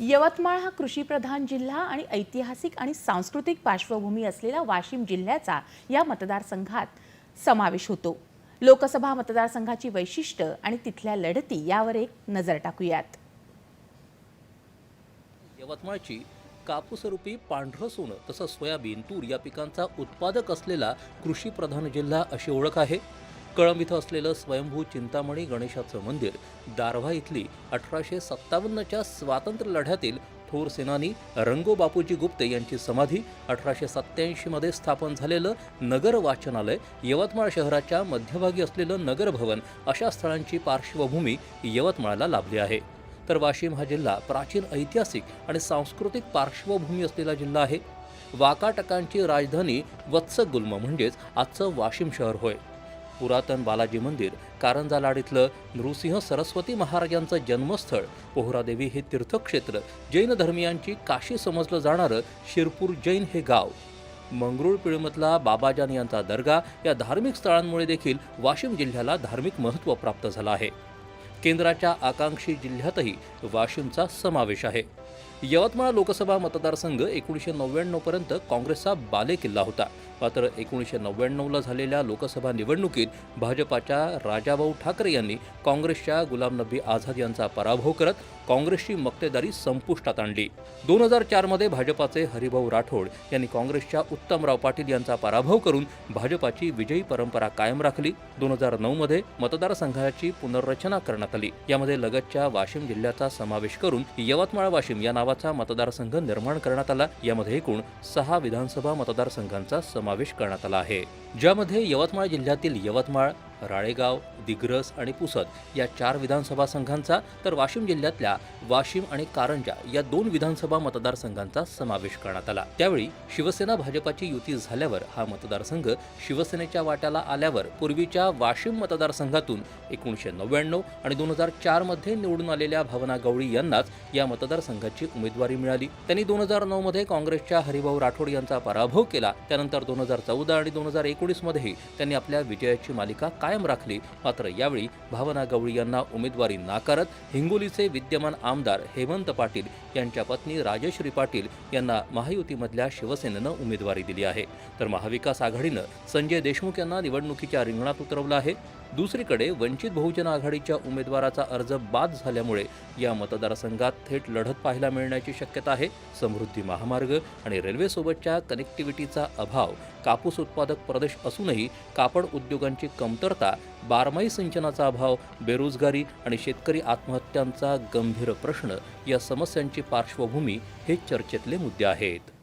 यवतमाळ हा कृषीप्रधान जिल्हा आणि ऐतिहासिक आणि सांस्कृतिक पार्श्वभूमी असलेला वाशिम जिल्ह्याचा या मतदारसंघात समावेश होतो. लोकसभा मतदारसंघाची वैशिष्ट्य आणि तिथल्या लढती यावर एक नजर टाकूयात. यवतमाळची कापूसरूपी पांढरं सोनं तसंच सोयाबीन तूर या पिकांचा उत्पादक असलेला कृषीप्रधान जिल्हा अशी ओळख आहे. कळंब इथं असलेलं स्वयंभू चिंतामणी गणेशाचं मंदिर दारव्हा इथली अठराशे सत्तावन्नच्या स्वातंत्र्य लढ्यातील थोर सेनानी रंगो बापूजी गुप्ते यांची समाधी अठराशे सत्त्याऐंशीमध्ये स्थापन झालेलं नगर वाचनालय यवतमाळ शहराच्या मध्यभागी असलेलं नगर भवन अशा स्थळांची पार्श्वभूमी यवतमाळला लाभली आहे. तर वाशिम हा जिल्हा प्राचीन ऐतिहासिक आणि सांस्कृतिक पार्श्वभूमी असलेला जिल्हा आहे. वाकाटकांची राजधानी वत्सगुल्म म्हणजेच आजचं वाशिम शहर होय. पुरातन बालाजी मंदिर कारंजा लाड इथलं नृसिंह सरस्वती महाराजांचं जन्मस्थळ पोहरादेवी हे तीर्थक्षेत्र जैन धर्मियांची काशी समजलं जाणारं शिरपूर जैन हे गाव. मंगरुळ पिळमधला बाबाजान यांचा दर्गा या धार्मिक स्थळांमुळे देखील वाशिम जिल्ह्याला धार्मिक महत्त्व प्राप्त झालं आहे. केंद्राच्या आकांक्षी जिल्ह्यातही वाशिमचा समावेश आहे. यवतमाळ लोकसभा मतदारसंघ एकोणीसशे नव्याण्णवपर्यंत काँग्रेसचा बालेकिल्ला होता. मात्र एकोणीसशे नव्याण्णवला झालेल्या लोकसभा निवडणुकीत भाजपाच्या राजाभाऊ ठाकरे यांनी काँग्रेसच्या गुलाम नबी आझाद यांचा पराभव करत काँग्रेसची मक्तेदारी संपुष्टात आणली. दोन हजार चारमध्ये भाजपाचे हरिभाऊ राठोड यांनी काँग्रेसच्या उत्तमराव पाटील यांचा पराभव करून भाजपाची विजयी परंपरा कायम राखली. दोन हजार नऊमध्ये मतदारसंघाची पुनर्रचना करण्यात आली. यामध्ये लगतच्या वाशिम जिल्ह्याचा समावेश करून यवतमाळ वाशिम या नावाचा मतदारसंघ निर्माण करण्यात आला. यामध्ये एकूण सहा विधानसभा मतदारसंघांचा समावेश करण्यात आला आहे. ज्यामध्ये यवतमाळ जिल्ह्यातील यवतमाळ राळेगाव दिग्रस आणि पुसद या चार विधानसभा संघांचा तर वाशिम जिल्ह्यातल्या वाशिम आणि कारंजा या दोन विधानसभा मतदारसंघांचा समावेश करण्यात आला. त्यावेळी शिवसेना भाजपाची युती झाल्यावर हा मतदारसंघ शिवसेनेच्या वाट्याला आल्यावर पूर्वीच्या वाशिम मतदारसंघातून एकोणीसशे नव्याण्णव आणि दोन हजार चारमध्ये निवडून आलेल्या भावना गवळी यांनाच या मतदारसंघाची उमेदवारी मिळाली. त्यांनी दोन हजार नऊमध्ये काँग्रेसच्या हरिभाऊ राठोड यांचा पराभव केला. त्यानंतर दोन हजार चौदा आणि दोन हजार एकोणीसमध्येही त्यांनी आपल्या विजयाची मालिका कायम राखली. मात्र यावेळी भावना गवळी यांना उमेदवारी नाकारत हिंगोलीचे विद्यमान आमदार हेमंत पाटील यांच्या पत्नी राजश्री पाटील यांना महायुतीमधल्या शिवसेनेनं उमेदवारी दिली आहे. तर महाविकास आघाडीनं संजय देशमुख यांना निवडणुकीच्या रिंगणात उतरवलं आहे. दुसरीकडे वंचित बहुजन आघाडीच्या उमेदवाराचा अर्ज बाद झाल्यामुळे या मतदारसंघात थेट लढत पाहायला मिळण्याची शक्यता आहे. समृद्धी महामार्ग आणि रेल्वेसोबतच्या कनेक्टिव्हिटीचा अभाव कापूस उत्पादक प्रदेश असूनही कापड उद्योगांची कमतरता बारमाही सिंचनाचा अभाव बेरोजगारी आणि शेतकरी आत्महत्यांचा गंभीर प्रश्न या समस्यांची पार्श्वभूमी हे चर्चेतले मुद्दे आहेत.